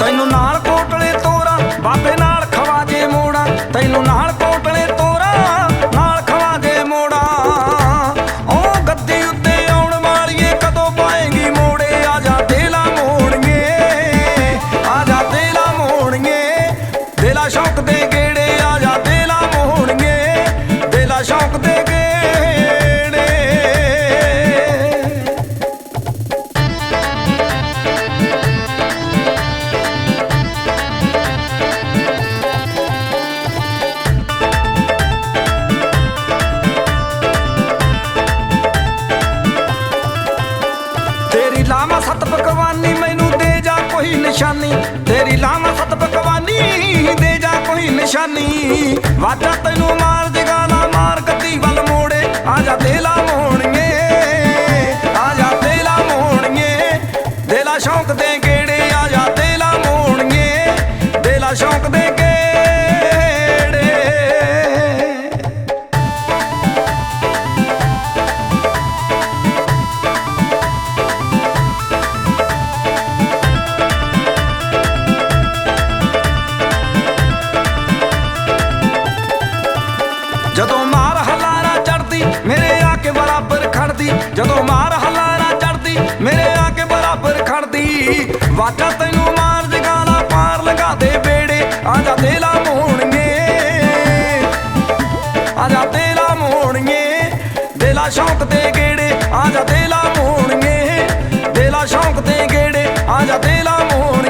ਤੈਨੂੰ ਨਾਲ ਕੋਟਲੇ ਤੋਰਾ, ਬਾਬੇ ਨਾਲ ਖਵਾਜੇ ਮੋੜਾ। ਤੈਨੂੰ ਨਾਲ ਕੋਟਲੇ ਤੋਰਾ, ਨਾਲ ਖਵਾਜੇ ਮੋੜਾ। ਉਹ ਗੱਦੀ ਉੱਤੇ ਆਉਣ ਵਾਲੀਏ, ਕਦੋਂ ਪਾਏਗੀ ਮੋੜੇ? ਆ ਜਾ ਦੇਲਾ ਮੋੜੀਏ, ਆ ਜਾ ਦੇਲਾ ਮੋੜੀਏ। ਦੇਲਾ ਸ਼ੌਕ ਦੇ ਸਤ ਪਕਵਾਨੀ ਮੈਨੂੰ ਦੇ ਜਾ ਕੋਈ ਨਿਸ਼ਾਨੀ। ਤੇਰੀ ਲਾਵਾਂ ਸਤ ਪਕਵਾਨੀ ਦੇ ਜਾ ਕੋਈ ਨਿਸ਼ਾਨੀ। ਵਾਜਾ ਤੈਨੂੰ ਮਾਰ ਜਗਾਲਾ, ਮਾਰ ਕੱਤੀ ਵੱਲ ਮੋੜੇ। ਆ ਜਾ ਦੇਲਾ ਮੋਣੀਏ ਆ ਜਾ ਦੇਲਾ ਮੋਣੀਏ ਦੇਲਾ ਸ਼ੌਂਕ ਦੇ ਗੇੜੇ, ਆ ਜਾ ਦੇਲਾ ਮੋਣੀਏ ਦੇਲਾ ਸ਼ੌਂਕ ਦੇ ਜਦੋਂ ਮਾਰ ਹਲਾਰਾ ਚੜਦੀ, ਮੇਰੇ ਆ ਕੇ ਬਰਾਬਰ ਖੜਦੀ। ਵਾਟਾ ਤੈਨੂੰ ਮਾਰ ਜਗਾਲਾ ਪਾਰ ਲਗਾ ਦੇ ਬੇੜੇ, ਆ ਜਾ ਦੇਲਾ ਮੋਣੀਏ ਆ ਜਾ ਦੇਲਾ ਮੋਣੀਏ ਦੇਲਾ ਸ਼ੌਂਕ ਤੇ ਗੇੜੇ, ਆ ਜਾ ਦੇਲਾ ਮੋਣੀਏ ਦੇਲਾ ਸ਼ੌਂਕ ਤੇ ਗੇੜੇ, ਆ ਜਾ ਦੇਲਾ ਮੋਣੀਏ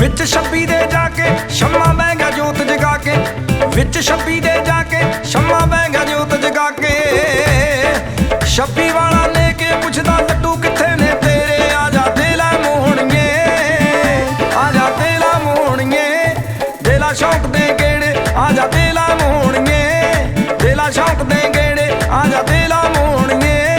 ਵਿੱਚ ਛੱਬੀ ਦੇ ਜਾ ਕੇ ਸ਼ਮਾ ਬਹਿਗਾ ਜੋਤ ਜਗਾ ਕੇ। ਵਿੱਚ ਛੱਬੀ ਦੇ ਜਾ ਕੇ ਸ਼ਮਾ ਬਹਿਗਾ ਜੋਤ ਜਗਾ ਕੇ। ਛੱਬੀ ਵਾਲਾ ਲੈ ਕੇ ਪੁੱਛਦਾ ਲੱਡੂ ਕਿੱਥੇ ਨੇ ਤੇਰੇ? ਆ ਜਾ ਦੇ ਮੋਹਣੀਏ, ਆ ਜਾ ਦੇ ਲੈ ਮੋਹਣੀਏ। ਦੇ ਲੈ ਦੇ ਗੇੜੇ, ਆ ਜਾ ਦੇ ਲੈ ਮੋਹਣੀਏ। ਦੇ ਲੈ ਦੇ ਗੇੜੇ, ਆ ਜਾ ਦੇ ਲੈ ਮੋਹਣੀਏ।